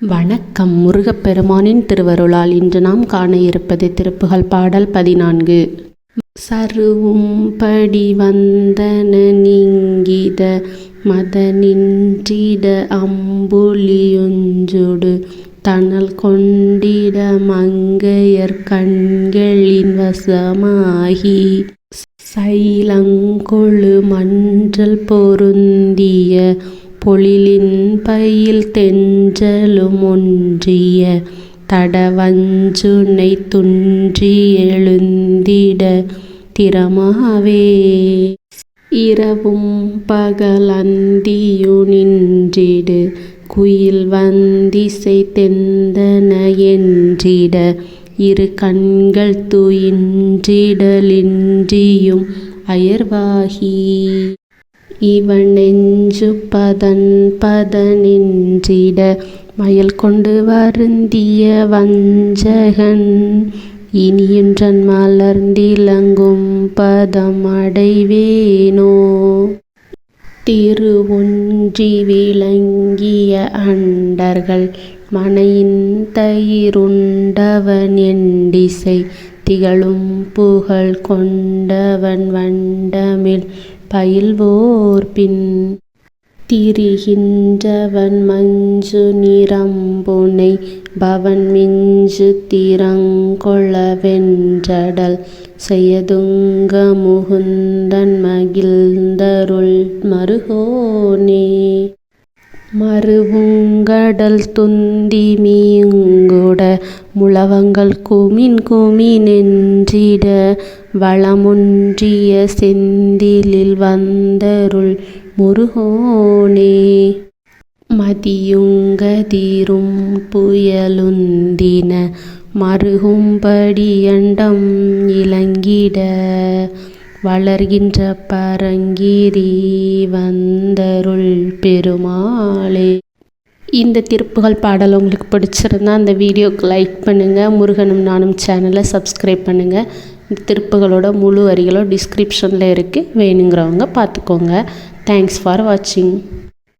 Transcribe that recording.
வணக்கம். முருகப்பெருமானின் திருவருளால் இன்று நாம் காண இருப்பது திருப்புகழ் பாடல் பதினான்கு. சருவும் படி வந்தன நீங்கித மத நின்றிட அம்புலியுஞ்சொடு தணல் கொண்டிட மங்கையர் கண்களின் வசமாகி சைலங்கொழு மஞ்சள் பொருந்திய பொழிலின் பயில் தென்றலும் ஒன்றிய தடவஞ்சுனை துன்றி எழுந்திட திறமாவே. இரவும் பகலந்தியு நின்றிடு குயில் வந்திசை தெந்தன என்றிட இரு கண்கள் துயின்றிடலின்றியும் அயர்வாகி. இவன் நெஞ்சு பதன் பதனின்றிட மயல் கொண்டு வருந்திய வஞ்சகன். இனியுன்றன் மலர்ந்திலங்கும் பதம் அடைவேனோ திருவொன்றி விளங்கிய அண்டர்கள் மனையின் தயிருண்டவன் எண்டிசை திகழும் புகழ் கொண்டவன் வண்டமிழ் பயில்வோர்பின் திரிகின்றவன் மஞ்சு நிறம்புனை பவன் மிஞ்சு திறங்கொள செய்யதுங்க முகுந்தன் மகிழ்ந்தருள் மருகோனே. மருவுங்கடல் துந்தி மீங்குட முழவங்கள் குமின் குமினென்றிட வளமுன்றிய செந்திலில் வந்தருள் முருகோனே. மதியுங்கதிரும் புயலுந்தின மருகும்படியண்டம் இலங்கிட வளர்கின்ற பரங்கிரி வந்தருள் பெருமாளே. இந்த திருப்புகழ் பாடல் உங்களுக்கு பிடிச்சிருந்தா அந்த வீடியோக்கு லைக் பண்ணுங்கள் முருகனும் நானும் சேனலை சப்ஸ்கிரைப் பண்ணுங்கள் இந்த திருப்புகளோட முழு வரிகளும் டிஸ்கிரிப்ஷனில் இருக்குது வேணுங்கிறவங்க பார்த்துக்கோங்க. தேங்க்ஸ் ஃபார் வாட்சிங்